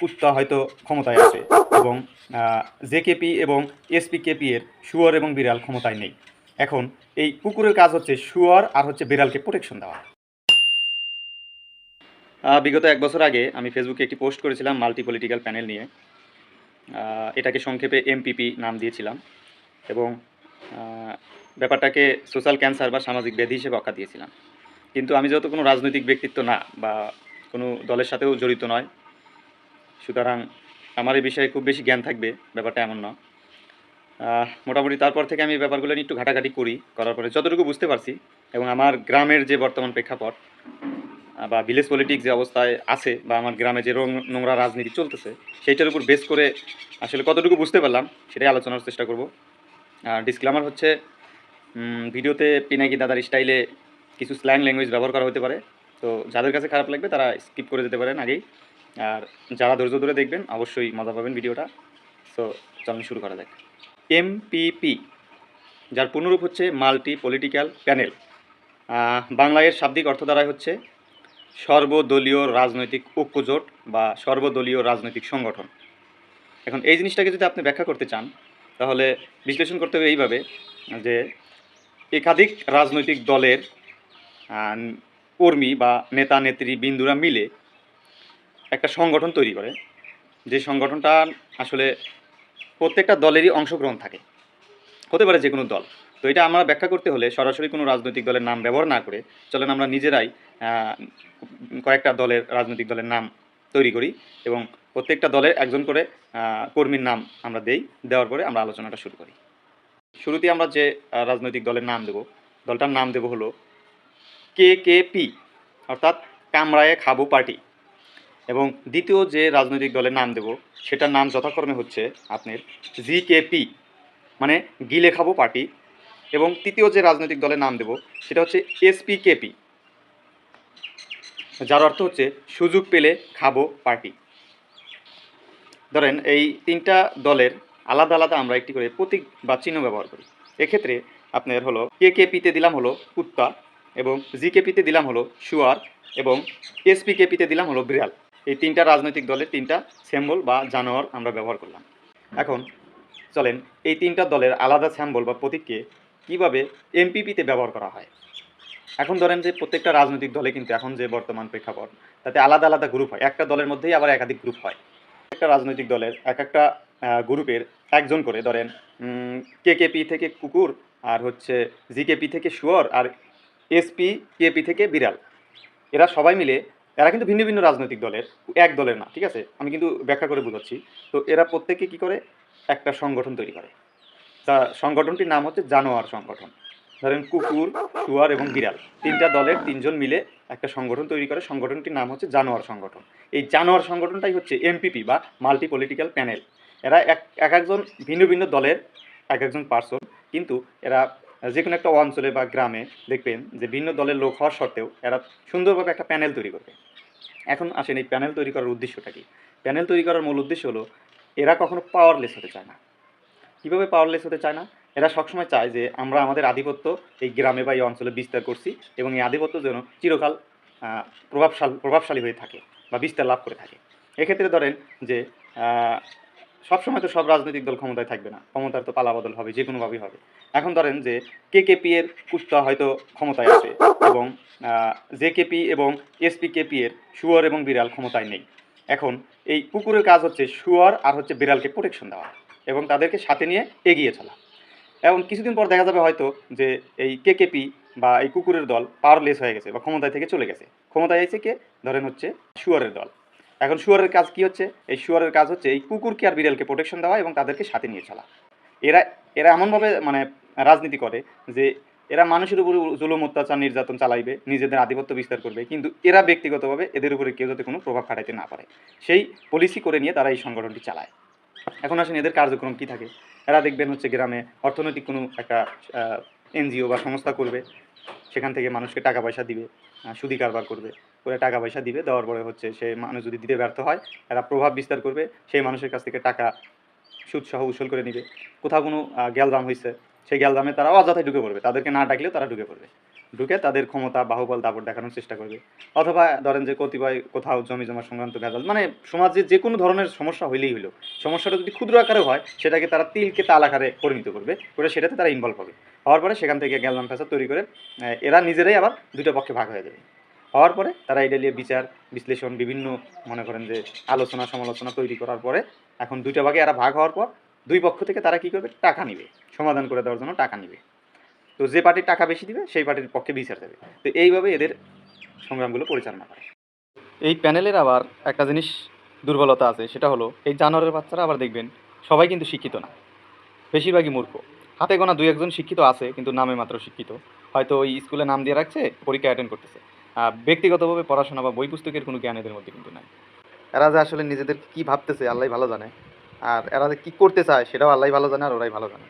কুত্তা হয়তো ক্ষমতায় আছে এবং জেকেপি এবং এসপিকেপি এর শুয়োর এবং বিড়াল ক্ষমতায় নেই। এখন এই কুকুরের কাজ হচ্ছে শুয়োর আর হচ্ছে বিড়ালকে প্রোটেকশন দেওয়া। বিগত এক বছর আগে আমি ফেসবুকে একটি পোস্ট করেছিলাম মাল্টি পলিটিক্যাল প্যানেল নিয়ে এটাকে সংক্ষেপে এমপিপি নাম দিয়েছিলাম এবং ব্যাপারটাকে সোশ্যাল ক্যান্সার বা সামাজিক ব্যাধি হিসেবে অকা দিয়েছিলাম। কিন্তু আমি যেহেতু কোনো রাজনৈতিক ব্যক্তিত্ব না বা কোনো দলের সাথেও জড়িত নয় সুতরাং আমার এই বিষয়ে খুব বেশি জ্ঞান থাকবে, ব্যাপারটা এমন না। মোটামুটি তারপর থেকে আমি ব্যাপারগুলো নিয়ে একটু ঘাটাঘাটি করি, করার পরে যতটুকু বুঝতে পারছি এবং আমার গ্রামের যে বর্তমান প্রেক্ষাপট বা ভিলেজ পলিটিক্স যে অবস্থায় আছে, বা আমার গ্রামে যে নোংরা রাজনীতি চলতেছে, সেইটার উপর বেস করে আসলে কতটুকু বুঝতে পারলাম, সেটাই আলোচনার চেষ্টা করব। আর ডিসক্লেমার হচ্ছে ভিডিওতে পিনাকি দাদার স্টাইলে কিছু স্ল্যাং ল্যাঙ্গুয়েজ ব্যবহার করা হতে পারে। তো যাদের কাছে খারাপ লাগবে, তারা স্কিপ করে যেতে পারেন আগেই। আর যারা ধৈর্য ধরে দেখবেন, অবশ্যই মজা পাবেন ভিডিওটা। সো চলুন শুরু করা যাক। এমপিপি যার পূর্ণরূপ হচ্ছে মাল্টি পলিটিক্যাল প্যানেল বাংলা এর শাব্দিক অর্থ দ্বারাই হচ্ছে সর্বদলীয় রাজনৈতিক ঐক্যজোট বা সর্বদলীয় রাজনৈতিক সংগঠন। এখন, এই জিনিসটাকে যদি আপনি ব্যাখ্যা করতে চান, তাহলে বিশ্লেষণ করতে হবে এইভাবে যে একাধিক রাজনৈতিক দলের কর্মী বা নেতা নেত্রী বিন্দুরা মিলে একটা সংগঠন তৈরি করে, যে সংগঠনটা আসলে প্রত্যেকটা দলেরই অংশগ্রহণ থাকে, হতে পারে যে কোনো দল। তো এটা আমরা ব্যাখ্যা করতে হলে সরাসরি কোনো রাজনৈতিক দলের নাম ব্যবহার না করে চলেন আমরা নিজেরাই কয়েকটা দলের রাজনৈতিক দলের নাম তৈরি করি এবং প্রত্যেকটা দলের একজন করে কর্মীর নাম আমরা দেই, দেওয়ার পরে আমরা আলোচনাটা শুরু করি। শুরুতে আমরা যে রাজনৈতিক দলের নাম দেব, দলটার নাম দেব হলো কে কে পি, অর্থাৎ কামরায়ে খাব পার্টি। এবং দ্বিতীয় যে রাজনৈতিক দলের নাম দেব, সেটার নাম যথাক্রমে হচ্ছে আপনার জিকেপি মানে গিলে খাব পার্টি। এবং তৃতীয় যে রাজনৈতিক দলের নাম দেব, সেটা হচ্ছে এসপিকেপি যার অর্থ হচ্ছে সুযোগ পেলে খাব পার্টি। ধরেন এই তিনটা দলের আলাদা আলাদা আমরা একটি করে প্রতীক বা চিহ্ন ব্যবহার করি। এক্ষেত্রে আপনার হলো কে কে পিতে দিলাম হলো কুত্তা এবং জিকেপিতে দিলাম হলো শুয়ার এবং এসপিকেপিতে দিলাম হলো বিড়াল। এই তিনটা রাজনৈতিক দলের তিনটা স্যাম্বল বা জানোয়ার আমরা ব্যবহার করলাম। এখন চলেন এই তিনটা দলের আলাদা স্যাম্বল বা প্রতীককে কীভাবে এমপিপিতে ব্যবহার করা হয়? এখন ধরেন যে প্রত্যেকটা রাজনৈতিক দলে কিন্তু এখন যে বর্তমান প্রেক্ষাপট, তাতে আলাদা আলাদা গ্রুপ হয়। একটা দলের মধ্যেই আবার একাধিক গ্রুপ হয়। একটা রাজনৈতিক দলের এক একটা গ্রুপের একজন করে ধরেন কেকেপি থেকে কুকুর আর হচ্ছে জিকেপি থেকে শুয়োর আর এসপি কেপি থেকে বিড়াল। এরা সবাই মিলে এরা কিন্তু ভিন্ন ভিন্ন রাজনৈতিক দলের, এক দলের না, ঠিক আছে? আমি কিন্তু ব্যাখ্যা করে বোঝাচ্ছি। তো এরা প্রত্যেকে কি করে? একটা সংগঠন তৈরি করে। তা সংগঠনটির নাম হচ্ছে জানোয়ার সংগঠন। ধরেন কুকুর, শুয়ার এবং বিড়াল। তিনটা দলের তিনজন মিলে একটা সংগঠন তৈরি করে। সংগঠনটির নাম হচ্ছে জানোয়ার সংগঠন। এই জানোয়ার সংগঠনটাই হচ্ছে এমপিপি বা মাল্টি পলিটিক্যাল প্যানেল। এরা এক এক একজন ভিন্ন ভিন্ন দলের এক একজন পার্সন, কিন্তু এরা যে কোনো একটা অঞ্চলে বা গ্রামে দেখবেন যে ভিন্ন দলের লোক হওয়ার সত্ত্বেও এরা সুন্দরভাবে একটা প্যানেল তৈরি করবে। এখন আসেন এই প্যানেল তৈরি করার উদ্দেশ্যটা কি? প্যানেল তৈরি করার মূল উদ্দেশ্য হলো, এরা কখনো পাওয়ারলেস হতে চায় না। কীভাবে পাওয়ারলেস হতে চায় না? এরা সবসময় চায় যে, আমরা আমাদের আধিপত্য এই গ্রামে বা এই অঞ্চলে বিস্তার করছি এবং এই আধিপত্য যেন চিরকাল প্রভাবশাল, প্রভাবশালী হয়ে থাকে বা বিস্তার লাভ করে থাকে। এক্ষেত্রে ধরেন যে সবসময় তো সব রাজনৈতিক দল ক্ষমতায় থাকবে না। ক্ষমতার তো পালাবদল হবে যে কোনোভাবেই হবে। এখন ধরেন যে কে কেপি এর কুস্তা হয়তো ক্ষমতায় আছে এবং জে কেপি এবং এসপি কেপি এর শুয়ার এবং বিড়াল ক্ষমতায় নেই। এখন এই কুকুরের কাজ হচ্ছে শুয়ার আর হচ্ছে বিড়ালকে প্রোটেকশন দেওয়া এবং তাদেরকে সাথে নিয়ে এগিয়ে চলা। এবং কিছুদিন পর দেখা যাবে হয়তো যে এই কে কেকেপি বা এই কুকুরের দল পাওয়ারলেস হয়ে গেছে বা ক্ষমতায় থেকে চলে গেছে। ক্ষমতায় এসে কে? ধরেন হচ্ছে শুয়ারের দল। এখন শুয়ারের কাজ কি হচ্ছে? এই শুয়ারের কাজ হচ্ছে এই কুকুরকে আর বিড়ালকে প্রোটেকশন দেওয়া এবং তাদেরকে সাথে নিয়ে চলা। এরা এরা এমনভাবে মানে রাজনীতি করে যে এরা মানুষের উপর জুলুম, অত্যাচার, নির্যাতন চালাইবে, নিজেদের আধিপত্য বিস্তার করবে, কিন্তু এরা ব্যক্তিগতভাবে এদের উপরে কেউ যাতে কোনো প্রভাব খাটাইতে না পারে। সেই পলিসি করে নিয়ে তারা এই সংগঠনটি চালায়। এখন আসেন এদের কার্যক্রম কী থাকে? এরা দেখবেন হচ্ছে গ্রামে অর্থনৈতিক কোনো একটা এনজিও বা সংস্থা করবে, সেখান থেকে মানুষকে টাকা পয়সা দিবে। সুদি কারবার করবে। করে টাকা পয়সা দিবে, দেওয়ার পরে হচ্ছে সে মানুষ যদি দিতে ব্যর্থ হয় এরা প্রভাব বিস্তার করবে, সেই মানুষের কাছ থেকে টাকা, সুদ সহ উসল করে নিবে। কোথাও কোনো গ্যালদাম হয়েছে সেই গ্যালদামে তারা অযথায় ঢুকে পড়বে। তাদেরকে না ডাকলেও তারা ঢুকে পড়বে। ঢুকে তাদের ক্ষমতা, বাহুবল, দাপট দেখানোর চেষ্টা করবে। অথবা ধরেন যে কতিপয় কোথাও জমি জমা সংক্রান্ত ভেজাল মানে সমাজে যে কোনো ধরনের সমস্যা হইলেই হলো, সমস্যাটা যদি ক্ষুদ্র আকারে হয়, সেটাকে তারা তিলকে তাল আকারে পরিণত করবে করে সেটাতে তারা ইনভলভ হবে। হওয়ার পরে সেখান থেকে গ্যালমান ফ্যাসাদ তৈরি করে এরা নিজেরাই আবার দুটো পক্ষে ভাগ হয়ে যাবে। হওয়ার পরে তারা এটা নিয়ে বিচার, বিশ্লেষণ, বিভিন্ন মনে করেন যে আলোচনা, সমালোচনা তৈরি করার পরে এখন দুইটা ভাগে এরা ভাগ হওয়ার পর দুই পক্ষ থেকে তারা কী করবে? টাকা নিবে। সমাধান করে দেওয়ার জন্য টাকা নিবে। তো যে পার্টির টাকা বেশি দিবে, সেই পার্টির পক্ষে বিচার দেবে। তো এইভাবে এদের সংগ্রামগুলো পরিচালনা করে। এই প্যানেলের আবার একটা জিনিস দুর্বলতা আছে, সেটা হলো এই জানোয়ারের বাচ্চারা আবার দেখবেন সবাই কিন্তু শিক্ষিত না। বেশিরভাগই মূর্খ। হাতে গোনা দুই একজন শিক্ষিত আছে, কিন্তু নামে মাত্র শিক্ষিত। হয়তো ওই স্কুলে নাম দিয়ে রাখছে, পরীক্ষা অ্যাটেন্ড করতেছে। ব্যক্তিগতভাবে পড়াশোনা বা বই পুস্তকের কোনো জ্ঞান এদের মধ্যে কিন্তু নাই। এরা যে আসলে নিজেদের কি ভাবতেছে আল্লাহ ভালো জানে। আর এরা যে কী করতে চায়, সেটাও আল্লাহ ভালো জানে আর ওরাই ভালো জানে।